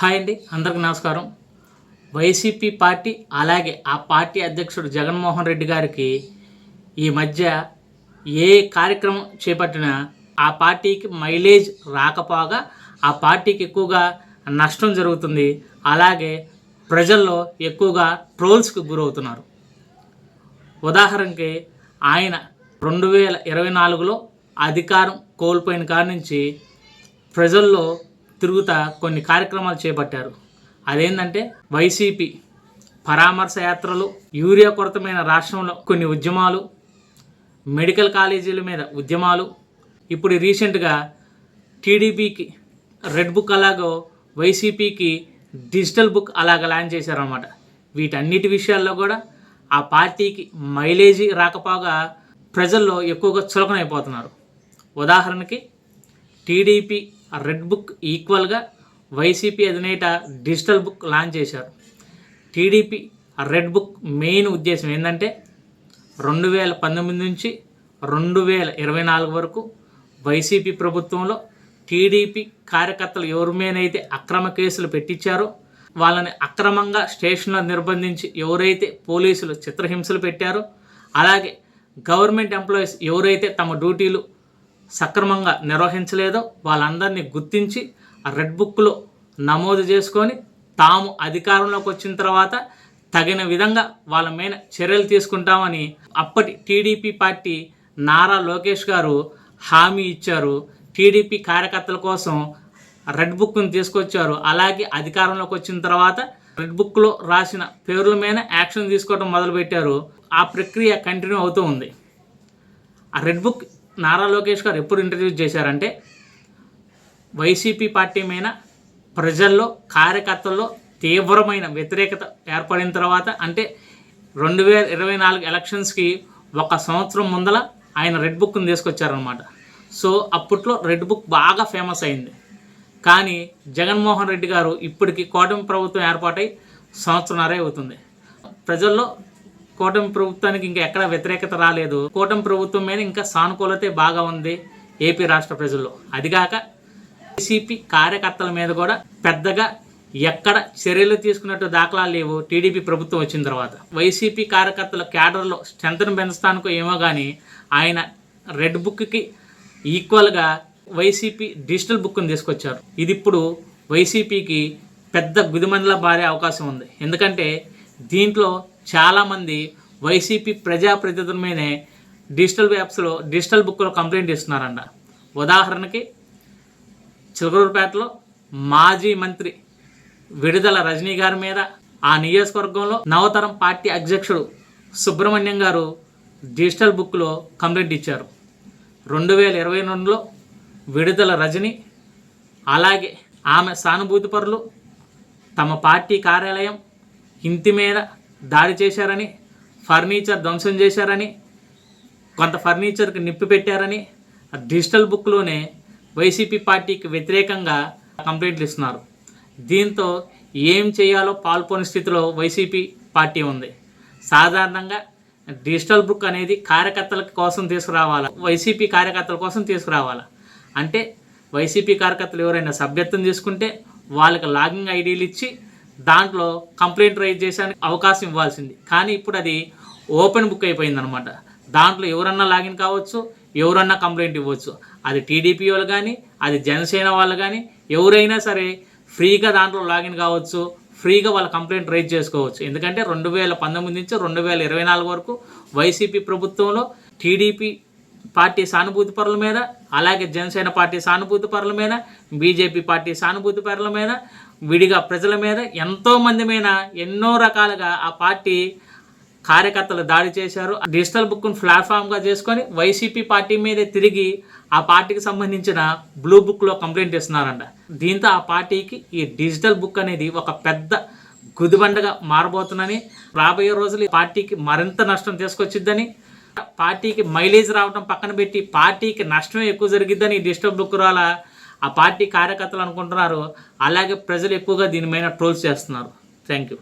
Hi అండి అందరికి నమస్కారం. వైసీపీ పార్టీ అలాగే ఆ పార్టీ అధ్యక్షుడు జగన్మోహన్ రెడ్డి గారికి ఈ మధ్య ఏ కార్యక్రమం చేపట్టినా ఆ పార్టీకి మైలేజ్ రాకపోగా ఆ పార్టీకి ఎక్కువగా నష్టం జరుగుతుంది. అలాగే ప్రజల్లో ఎక్కువగా ట్రోల్స్కి గురవుతున్నారు. ఉదాహరణకి ఆయన రెండు వేల ఇరవై నాలుగులో అధికారం కోల్పోయిన కాడి నుంచి ప్రజల్లో తిరుగుతా కొన్ని కార్యక్రమాలు చేపట్టారు. అదేంటంటే వైసీపీ పరామర్శ యాత్రలు యూరియా కొరతమైన రాష్ట్రంలో కొన్ని ఉద్యమాలు మెడికల్ కాలేజీల మీద ఉద్యమాలు. ఇప్పుడు రీసెంట్గా టీడీపీకి రెడ్ బుక్ అలాగో వైసీపీకి డిజిటల్ బుక్ అలాగ లాంచ్ చేశారనమాట వీటన్నిటి విషయాల్లో కూడా ఆ పార్టీకి మైలేజీ రాకపోగా ప్రజల్లో ఎక్కువగా చులకనైపోతున్నారు. ఉదాహరణకి టీడీపీ రెడ్ బుక్ ఈక్వల్గా వైసీపీ అధినేత డిజిటల్ బుక్ లాంచ్ చేశారు. టీడీపీ రెడ్ బుక్ మెయిన్ ఉద్దేశం ఏంటంటే రెండు వేల పంతొమ్మిది నుంచి రెండు వేల ఇరవై నాలుగు వరకు వైసీపీ ప్రభుత్వంలో టీడీపీ కార్యకర్తలు ఎవరి మీదైతే అక్రమ కేసులు పెట్టించారో వాళ్ళని అక్రమంగా స్టేషన్లో నిర్బంధించి ఎవరైతే పోలీసులు చిత్రహింసలు పెట్టారో అలాగే గవర్నమెంట్ ఎంప్లాయీస్ ఎవరైతే తమ డ్యూటీలు సక్రమంగా నిర్వహించలేదో వాళ్ళందరినీ గుర్తించి ఆ రెడ్ బుక్లో నమోదు చేసుకొని తాము అధికారంలోకి వచ్చిన తర్వాత తగిన విధంగా వాళ్ళ మీద చర్యలు తీసుకుంటామని అప్పటి టీడీపీ పార్టీ నారా లోకేష్ గారు హామీ ఇచ్చారు. టీడీపీ కార్యకర్తల కోసం రెడ్ బుక్ను తీసుకొచ్చారు. అలాగే అధికారంలోకి వచ్చిన తర్వాత రెడ్ బుక్లో రాసిన పేర్ల మీద యాక్షన్ తీసుకోవడం మొదలుపెట్టారు. ఆ ప్రక్రియ కంటిన్యూ అవుతూ ఉంది. ఆ రెడ్ బుక్ నారా లోకేష్ గారు ఎప్పుడు ఇంట్రడ్యూస్ చేశారంటే వైసీపీ పార్టీ మీద ప్రజల్లో కార్యకర్తల్లో తీవ్రమైన వ్యతిరేకత ఏర్పడిన తర్వాత అంటే రెండు వేల ఇరవై నాలుగు ఎలక్షన్స్కి ఒక సంవత్సరం ముందల ఆయన రెడ్ బుక్ని తీసుకొచ్చారనమాట సో అప్పట్లో రెడ్ బుక్ బాగా ఫేమస్ అయింది. కానీ జగన్మోహన్ రెడ్డి గారు ఇప్పటికి కూటమి ప్రభుత్వం ఏర్పాటై సంవత్సరన్నరే అవుతుంది. ప్రజల్లో కూటమి ప్రభుత్వానికి ఇంకా ఎక్కడ వ్యతిరేకత రాలేదు. కూటమి ప్రభుత్వం మీద ఇంకా సానుకూలతే బాగా ఉంది ఏపీ రాష్ట్ర ప్రజల్లో. అదిగాక వైసీపీ కార్యకర్తల మీద కూడా పెద్దగా ఎక్కడ చర్యలు తీసుకున్నట్టు దాఖలాలు లేవు. టీడీపీ ప్రభుత్వం వచ్చిన తర్వాత. వైసీపీ కార్యకర్తల క్యాడర్లో స్ట్రెంత్ను పెంచడానికో ఏమో కానీ ఆయన రెడ్ బుక్కి ఈక్వల్గా వైసీపీ డిజిటల్ బుక్ని తీసుకొచ్చారు. ఇది ఇప్పుడు వైసీపీకి పెద్ద గుదిమండల బారే అవకాశం ఉంది. ఎందుకంటే దీంట్లో చాలామంది వైసీపీ ప్రజాప్రతినిధుల మీదే డిజిటల్ యాప్స్లో డిజిటల్ బుక్లో కంప్లైంట్ ఇస్తున్నారంట ఉదాహరణకి చిలకలూరుపేటలో మాజీ మంత్రి విడుదల రజనీ గారి మీద ఆ నియోజకవర్గంలో నవతరం పార్టీ అధ్యక్షుడు సుబ్రహ్మణ్యం గారు డిజిటల్ బుక్లో కంప్లైంట్ ఇచ్చారు. రెండు వేల ఇరవై రెండులో విడుదల రజని అలాగే ఆమె సానుభూతిపరులు తమ పార్టీ కార్యాలయం ఇంటి మీద దాడి చేశారని ఫర్నిచర్ ధ్వంసం చేశారని కొంత ఫర్నిచర్కి నిప్పి పెట్టారని డిజిటల్ బుక్లోనే వైసీపీ పార్టీకి వ్యతిరేకంగా కంప్లైంట్లు ఇస్తున్నారు. దీంతో ఏం చేయాలో పాల్పోని స్థితిలో వైసీపీ పార్టీ ఉంది. సాధారణంగా డిజిటల్ బుక్ అనేది కార్యకర్తల కోసం తీసుకురావాలా? వైసీపీ కార్యకర్తల కోసం తీసుకురావాలా? అంటే వైసీపీ కార్యకర్తలు ఎవరైనా సభ్యత్వం తీసుకుంటే వాళ్ళకి లాగిన్ ఐడీలు ఇచ్చి దాంట్లో కంప్లైంట్ రైజ్ చేసానికి అవకాశం ఇవ్వాల్సింది. కానీ ఇప్పుడు అది ఓపెన్ బుక్ అయిపోయింది అనమాట దాంట్లో ఎవరన్నా లాగిన్ కావచ్చు ఎవరన్నా కంప్లైంట్ ఇవ్వచ్చు. అది టీడీపీ వాళ్ళు కానీ అది జనసేన వాళ్ళు కానీ ఎవరైనా సరే ఫ్రీగా దాంట్లో లాగిన్ కావచ్చు ఫ్రీగా వాళ్ళ కంప్లైంట్ రైజ్ చేసుకోవచ్చు. ఎందుకంటే రెండు వేల పంతొమ్మిది నుంచి రెండు వేల ఇరవై నాలుగు వరకు వైసీపీ ప్రభుత్వంలో టీడీపీ పార్టీ సానుభూతి పరుల మీద అలాగే జనసేన పార్టీ సానుభూతి పరుల మీద బీజేపీ పార్టీ సానుభూతి పరుల మీద విడిగా ప్రజల మీద ఎంతోమంది మీద ఎన్నో రకాలుగా ఆ పార్టీ కార్యకర్తలు దాడి చేశారు. డిజిటల్ బుక్ను ప్లాట్ఫామ్గా చేసుకొని వైసీపీ పార్టీ మీదే తిరిగి ఆ పార్టీకి సంబంధించిన బ్లూ బుక్లో కంప్లైంట్ ఇస్తున్నారంట దీంతో ఆ పార్టీకి ఈ డిజిటల్ బుక్ అనేది ఒక పెద్ద గుదిబండగా మారబోతుందని రాబోయే రోజులు పార్టీకి మరింత నష్టం తీసుకొచ్చిద్దని పార్టీకి మైలేజ్ రావడం పక్కన పెట్టి పార్టీకి నష్టం ఎక్కువ జరిగిద్దని ఈ డిజిటల్ బుక్ రాలా ఆ పార్టీ కార్యకర్తలు అనుకుంటున్నారు అలాగే ప్రజలు ఎక్కువగా దీనిపైన ట్రోల్స్ చేస్తున్నారు. Thank you